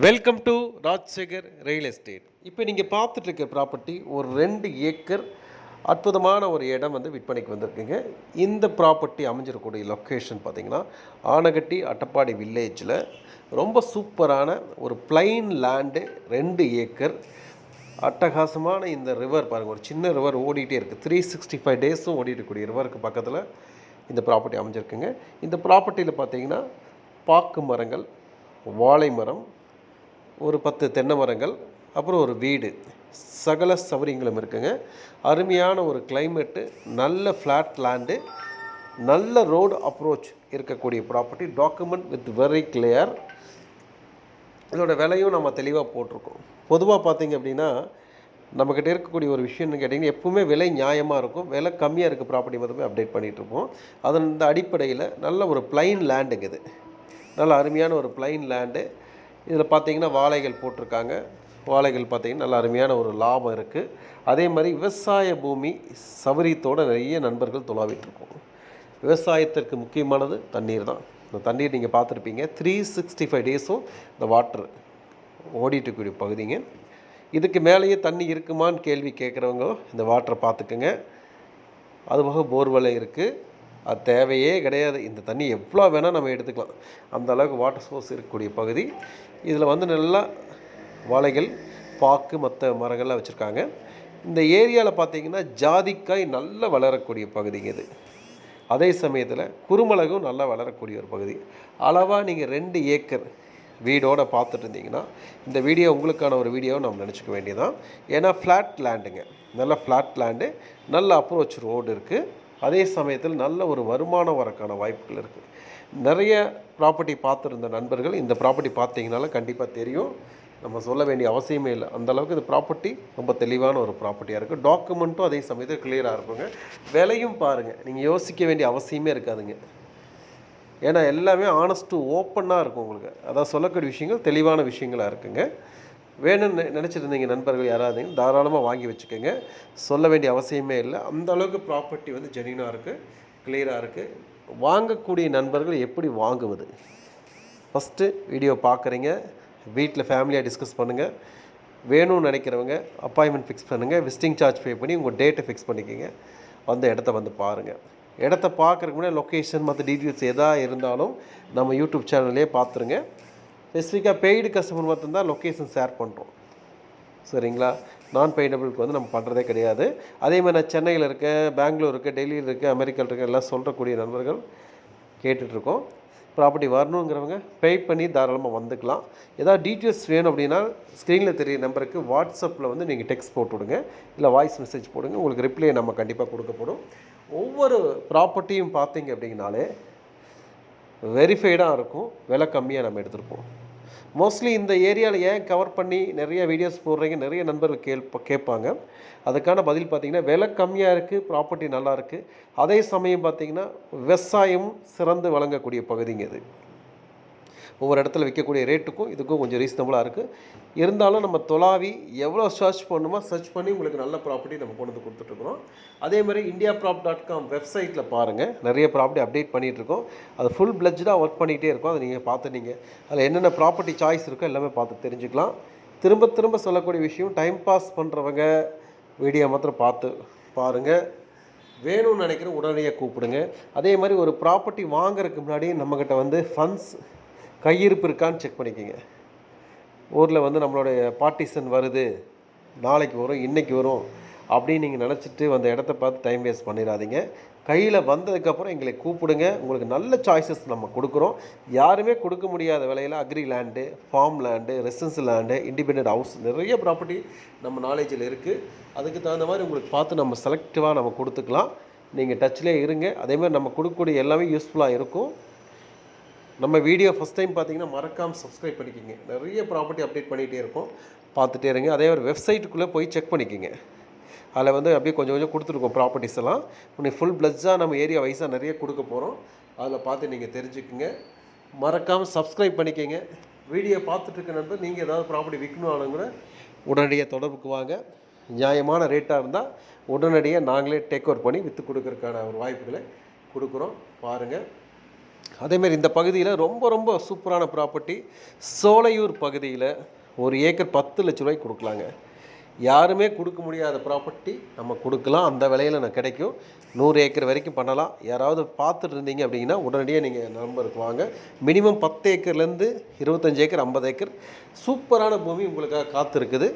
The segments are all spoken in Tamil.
Welcome to Rajsekar real estate இப்போ நீங்கள் பார்த்துட்டு இருக்க ப்ராப்பர்ட்டி ஒரு ரெண்டு ஏக்கர் அற்புதமான ஒரு இடம் வந்து விற்பனைக்கு வந்திருக்குங்க. இந்த ப்ராப்பர்ட்டி அமைஞ்சிருக்கக்கூடிய லொக்கேஷன் பார்த்தீங்கன்னா ஆனகட்டி அட்டப்பாடி வில்லேஜில் ரொம்ப சூப்பரான ஒரு பிளைன் லேண்டு ரெண்டு ஏக்கர். அட்டகாசமான இந்த ரிவர் பாருங்கள் ஒரு சின்ன ரிவர் ஓடிட்டே இருக்குது த்ரீ சிக்ஸ்டி ஃபைவ் டேஸும் ஓடிட்டுக்கூடிய ரிவருக்கு பக்கத்தில் இந்த ப்ராப்பர்ட்டி அமைஞ்சிருக்குங்க. இந்த ப்ராப்பர்ட்டியில் பார்த்தீங்கன்னா பாக்கு மரங்கள் வாழை மரம் ஒரு பத்து தென்னை மரங்கள் அப்புறம் ஒரு வீடு. சகல சௌரியங்களும் இருக்குங்க. அருமையான ஒரு கிளைமேட்டு நல்ல ஃப்ளாட் லேண்டு நல்ல ரோடு அப்ரோச் இருக்கக்கூடிய property document with very clear இதோட விலையும் நம்ம தெளிவாக போட்டிருக்கோம். பொதுவாக பார்த்தீங்க அப்படின்னா நம்மக்கிட்ட இருக்கக்கூடிய ஒரு விஷயம்னு கேட்டிங்கன்னா எப்பவுமே விலை நியாயமாக இருக்கும். விலை கம்மியாக இருக்க ப்ராப்பர்ட்டி மட்டுமே அப்டேட் பண்ணிகிட்டு இருப்போம். அதன் இந்த அடிப்படையில் நல்ல ஒரு பிளைன் லேண்டுங்க இது. நல்ல அருமையான ஒரு பிளைன் லேண்டு இதில் பார்த்தீங்கன்னா வாழைகள் போட்டிருக்காங்க. வாழைகள் பார்த்தீங்கன்னா நல்ல அருமையான ஒரு லாபம் இருக்குது அதே மாதிரி விவசாய பூமி சவரியத்தோடு நிறைய நண்பர்கள் துளாவிட்டுருக்கோம் விவசாயத்திற்கு முக்கியமானது தண்ணீர் தான். இந்த தண்ணீர் நீங்கள் பார்த்துருப்பீங்க. த்ரீ சிக்ஸ்டி ஃபைவ் டேஸும் இந்த வாட்ரு ஓடிட்டுக்கூடிய பகுதிங்க. இதுக்கு மேலேயே தண்ணி இருக்குமான்னு கேள்வி கேட்குறவங்க இந்த வாட்டரை பார்த்துக்குங்க. அதுபோக போர்வெல் இருக்குது அது தேவையே கிடையாது. இந்த தண்ணி எவ்வளோ வேணால் நம்ம எடுத்துக்கலாம். அந்த அளவுக்கு வாட்டர் சோர்ஸ் இருக்கக்கூடிய பகுதி. இதில் வந்து நல்லா வாழைகள் பாக்கு மற்ற மரங்கள்லாம் வச்சுருக்காங்க. இந்த ஏரியாவில் பார்த்தீங்கன்னா ஜாதிக்காய் நல்லா வளரக்கூடிய பகுதிங்க இது. அதே சமயத்தில் குருமிளகும் நல்லா வளரக்கூடிய ஒரு பகுதி. அளவாக நீங்கள் ரெண்டு ஏக்கர் வீடோடு பார்த்துட்டு இருந்தீங்கன்னா இந்த வீடியோ உங்களுக்கான ஒரு வீடியோ நம்ம நினச்சிக்க வேண்டியதான் ஏன்னா ஃப்ளாட் லேண்டுங்க நல்ல ஃப்ளாட் லேண்டு நல்ல அப்ரோச் ரோடு இருக்குது அதே சமயத்தில் நல்ல ஒரு வருமானம் வரக்கான வாய்ப்புகள் இருக்குது நிறைய ப்ராப்பர்ட்டி பார்த்துருந்த நண்பர்கள் இந்த ப்ராப்பர்ட்டி பார்த்தீங்கனால கண்டிப்பாக தெரியும். நம்ம சொல்ல வேண்டிய அவசியமே இல்லை. அந்தளவுக்கு இந்த ப்ராப்பர்ட்டி ரொம்ப தெளிவான ஒரு ப்ராப்பர்ட்டியாக இருக்குது டாக்குமெண்ட்டும் அதே சமயத்தில் கிளியராக இருக்குங்க. விலையும் பாருங்கள் நீங்கள் யோசிக்க வேண்டிய அவசியமே இருக்காதுங்க. ஏன்னா எல்லாமே ஆனஸ்ட்டு ஓப்பனாக இருக்கும் உங்களுக்கு. அதான் சொல்லக்கூடிய விஷயங்கள் தெளிவான விஷயங்களாக இருக்குங்க. வேணும்னு நினச்சிருந்தீங்க நண்பர்கள் யாராவது தாராளமாக வாங்கி வச்சுக்கோங்க. சொல்ல வேண்டிய அவசியமே இல்லை. அந்த அளவுக்கு ப்ராப்பர்ட்டி வந்து ஜெனியூனாக இருக்குது கிளியராக இருக்குது வாங்கக்கூடிய நண்பர்கள் எப்படி வாங்குவது? ஃபஸ்ட்டு வீடியோ பார்க்குறீங்க வீட்டில் ஃபேமிலியாக டிஸ்கஸ் பண்ணுங்கள் வேணும்னு நினைக்கிறவங்க அப்பாயின்மெண்ட் ஃபிக்ஸ் பண்ணுங்கள் விசிட்டிங் சார்ஜ் பே பண்ணி உங்கள் டேட்டை ஃபிக்ஸ் பண்ணிக்கோங்க. அந்த இடத்த வந்து பாருங்கள் இடத்த பார்க்குறக்கு முன்னாடி லொக்கேஷன் மற்ற டீட்டெயில்ஸ் எதாக இருந்தாலும் நம்ம யூடியூப் சேனல்லே பார்த்துருங்க ஸ்பெசிஃபிக்காக பெய்டு கஸ்டமர் மட்டும்தான் லொக்கேஷன் ஷேர் பண்ணுறோம் சரிங்களா? நான் பெய்டபிளுக்கு வந்து நம்ம பண்ணுறதே கிடையாது. அதே மாதிரி நான் சென்னையில் இருக்கேன் பெங்களூர் இருக்கேன் டெல்லியில் இருக்கேன் அமெரிக்காவில் இருக்கேன் எல்லாம் சொல்கிறக்கூடிய நண்பர்கள் கேட்டுட்ருக்கோம் ப்ராப்பர்ட்டி வரணுங்கிறவங்க பே பண்ணி தாராளமாக வந்துக்கலாம். ஏதாவது டீட்டெயில்ஸ் வேணும் அப்படின்னா ஸ்க்ரீனில் தெரிய நம்பருக்கு வாட்ஸ்அப்பில் வந்து நீங்கள் டெக்ஸ்ட் போட்டு விடுங்க. இல்லை வாய்ஸ் மெசேஜ் போடுங்க. உங்களுக்கு ரிப்ளை நம்ம கண்டிப்பாக கொடுக்கப்படும். ஒவ்வொரு ப்ராப்பர்ட்டியும் பார்த்தீங்க அப்படிங்கனாலே வெரிஃபைடாக இருக்கும். விலை கம்மியாக நம்ம எடுத்திருப்போம். மோஸ்ட்லி இந்த ஏரியாவில் ஏன் கவர் பண்ணி நிறைய வீடியோஸ் போடுறீங்க? நிறைய நண்பர்கள் கேள்ப கேட்பாங்க. அதுக்கான பதில் பார்த்தீங்கன்னா விலை கம்மியாக இருக்குது ப்ராப்பர்ட்டி நல்லா இருக்குது அதே சமயம் பார்த்தீங்கன்னா விவசாயம் சிறந்து வழங்கக்கூடிய பகுதிங்க இது. ஒவ்வொரு இடத்துல விற்கக்கூடிய ரேட்டுக்கும் இதுக்கும் கொஞ்சம் ரீசனபுளாக இருக்குது இருந்தாலும் நம்ம தொலாவி எவ்வளோ சர்ச் பண்ணுமோ சர்ச் பண்ணி உங்களுக்கு நல்ல ப்ராப்பர்ட்டி நம்ம கொண்டு வந்து கொடுத்துட்ருக்குறோம் அதே மாதிரி இந்தியா ப்ராப் டாட் காம் வெப்சைட்டில் பாருங்கள் நிறைய ப்ராப்பர்ட்டி அப்டேட் பண்ணிகிட்ருக்கோம் அது ஃபுல் பிளட்ஜாக ஒர்க் பண்ணிகிட்டே இருக்கும். அதை நீங்கள் பார்த்து நீங்கள் அதில் என்னென்ன ப்ராப்பர்ட்டி சாய்ஸ் இருக்கோ எல்லாமே பார்த்து தெரிஞ்சுக்கலாம். திரும்ப திரும்ப சொல்லக்கூடிய விஷயம் டைம் பாஸ் பண்ணுறவங்க வீடியோ மாத்திரம் பார்த்து பாருங்கள் வேணும்னு நினைக்கிற உடனடியாக கூப்பிடுங்க. அதே மாதிரி ஒரு ப்ராப்பர்ட்டி வாங்குறதுக்கு முன்னாடி நம்மக்கிட்ட வந்து ஃபண்ட்ஸ் கையிருப்பு இருக்கான்னு செக் பண்ணிக்கோங்க. ஊரில் வந்து நம்மளுடைய பார்ட்டிஷன் வருது. நாளைக்கு வரும் இன்றைக்கி வரும் அப்படின்னு நீங்கள் நினச்சிட்டு அந்த இடத்த பார்த்து டைம் வேஸ்ட் பண்ணிடாதீங்க. கையில் வந்ததுக்கப்புறம் எங்களை கூப்பிடுங்க. உங்களுக்கு நல்ல சாய்ஸஸ் நம்ம கொடுக்குறோம். யாருமே கொடுக்க முடியாத விலையில் agri land farm land residence land independent house நிறைய ப்ராப்பர்ட்டி நம்ம நாலேஜில் இருக்குது அதுக்கு தகுந்த மாதிரி உங்களுக்கு பார்த்து நம்ம செலக்டிவாக நம்ம கொடுத்துக்கலாம். நீங்கள் டச்சிலே இருங்க. அதேமாதிரி நம்ம கொடுக்கக்கூடிய எல்லாமே யூஸ்ஃபுல்லாக இருக்கும். நம்ம வீடியோ ஃபஸ்ட் டைம் பார்த்தீங்கன்னா மறக்காமல் சப்ஸ்கிரைப் பண்ணிக்கிங்க. நிறைய ப்ராப்பர்ட்டி அப்டேட் பண்ணிகிட்டே இருக்கும். பார்த்துட்டே இருங்க. அதே ஒரு வெப்சைட்டுக்குள்ளே போய் செக் பண்ணிக்கோங்க. அதில் வந்து அப்படியே கொஞ்சம் கொஞ்சம் கொடுத்துருக்கோம் ப்ராப்பர்ட்டிஸ் எல்லாம். உன்னை ஃபுல் பிளட்ஸாக நம்ம ஏரியா வைஸாக நிறைய கொடுக்க போகிறோம் அதில் பார்த்து நீங்கள் தெரிஞ்சுக்குங்க. மறக்காமல் சப்ஸ்கிரைப் பண்ணிக்கோங்க. வீடியோ பார்த்துட்டு நண்பர் நீங்கள் ஏதாவது ப்ராப்பர்ட்டி விற்கணும் கூட உடனடியாக தொடர்புக்கு வாங்க. நியாயமான ரேட்டாக இருந்தால் உடனடியாக நாங்களே டேக் ஓவர் பண்ணி விற்று கொடுக்கறதுக்கான ஒரு வாய்ப்புகளை கொடுக்குறோம். பாருங்கள் அதேமாரி இந்த பகுதியில் ரொம்ப ரொம்ப சூப்பரான ப்ராப்பர்ட்டி சோலையூர் பகுதியில் ஒரு ஏக்கர் பத்து லட்ச ரூபாய்க்கு கொடுக்கலாங்க. யாருமே கொடுக்க முடியாத ப்ராப்பர்ட்டி நம்ம கொடுக்கலாம். அந்த விலையில் நான் கிடைக்கும். நூறு ஏக்கர் வரைக்கும் பண்ணலாம். யாராவது பார்த்துட்டு இருந்தீங்க அப்படின்னா உடனடியாக நீங்கள் நம்பருக்கு வாங்க. மினிமம் பத்து ஏக்கர்லேருந்து இருபத்தஞ்சு ஏக்கர் ஐம்பது ஏக்கர் சூப்பரான பூமி உங்களுக்காக காத்திருக்குது.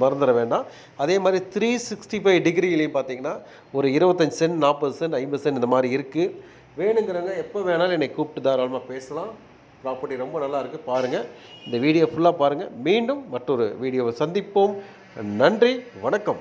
மறந்துட வேண்டாம். அதே மாதிரி த்ரீ சிக்ஸ்டி ஃபைவ் டிகிரிலையும் பார்த்தீங்கன்னா ஒரு இருபத்தஞ்சி சென்ட் நாற்பது சென்ட் ஐம்பது சென்ட் இந்த மாதிரி இருக்குது வேணுங்கிறவங்க எப்போ வேணாலும் என்னை கூப்பிட்டு தாராளமாக பேசலாம். ப்ராப்பர்ட்டி ரொம்ப நல்லா இருக்குது பாருங்கள் இந்த வீடியோ ஃபுல்லாக பாருங்கள் மீண்டும் மற்றொரு வீடியோவை சந்திப்போம். நன்றி வணக்கம்.